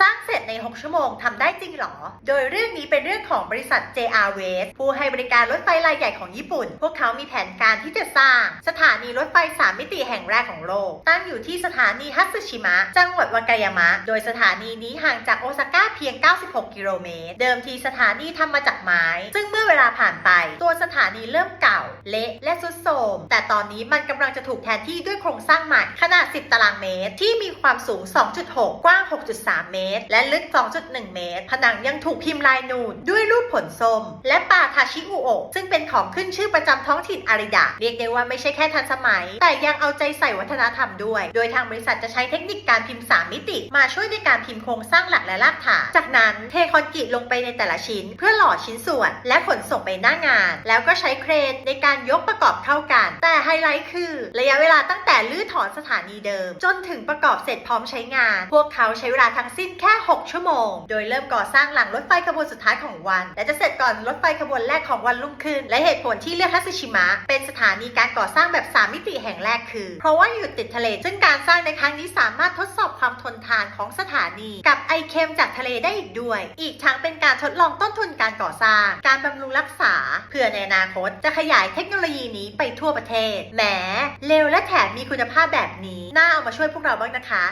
Fun ใน 6 ชั่วโมงทำได้จริงหรอ โดยเรื่องนี้เป็นเรื่องของบริษัท JR West ผู้ให้บริการรถไฟรายใหญ่ของญี่ปุ่น พวกเขามีแผนการที่จะสร้าง สถานีรถไฟ 3 มิติแห่งแรกของโลก ตั้งอยู่ที่สถานีฮัตสึชิมะ จังหวัดวากายามะ โดยสถานีนี้ห่างจากโอซาก้าเพียง 96 กิโลเมตร เดิมทีสถานีทำมาจากไม้ ซึ่งเมื่อเวลาผ่านไป ตัวสถานีเริ่มเก่า เละและทรุดโทรมแต่ตอนนี้มันกำลังจะถูกแทนที่ด้วยโครงสร้างใหม่ขนาด 10 ตารางเมตร ที่มีความสูง 2.6 กว้าง 6.3 เมตร และลึก2.1 เมตร ผนังยังถูกพิมพ์ลายนูนด้วยรูปผลส้ม และปลาทาชิอุโอะซึ่งเป็นของขึ้นชื่อประจำท้องถิ่นอาริยะเรียกได้ว่าไม่ใช่แค่ทันสมัย แต่ยังเอาใจใส่วัฒนธรรมด้วย โดยทางบริษัทจะใช้เทคนิคการพิมพ์ 3 มิติ มาช่วยในการพิมพ์โครงสร้างหลักและรากฐาน จากนั้นเทคอนกรีตลงไปในแต่ละชิ้น เพื่อหล่อชิ้นส่วน และขนส่งไปหน้างาน แล้วก็ใช้เครนในการยกประกอบเข้ากัน แต่ไฮไลท์คือ ระยะเวลาตั้งแต่ ลื้อถอนสถานีเดิม จนถึงประกอบเสร็จพร้อมใช้งาน พวกเขาใช้เวลาทั้งสิ้นแค่ 6 ชั่วโมง โดยเริ่มก่อสร้างหลังรถไฟขบวนสุดท้ายของวัน และจะเสร็จก่อนรถไฟขบวนแรกของวันรุ่งขึ้น และเหตุผลที่เลือกฮัตสึชิมะ เป็นสถานีการก่อสร้างแบบ 3 มิติแห่งแรกคือ เพราะว่าอยู่ติดทะเลซึ่งการสร้างในครั้งนี้สามารถทดสอบความทนทานของสถานี กับไอเค็มจากทะเลได้อีกด้วย อีกทั้งเป็นการทดลองต้นทุนการก่อสร้าง การบำรุงรักษา เพื่อในอนาคตจะขยายเทคโนโลยีนี้ไปทั่วประเทศ แหมเร็วและแถมมีคุณภาพแบบนี้ น่าเอามาช่วยพวกเราบ้างนะคะ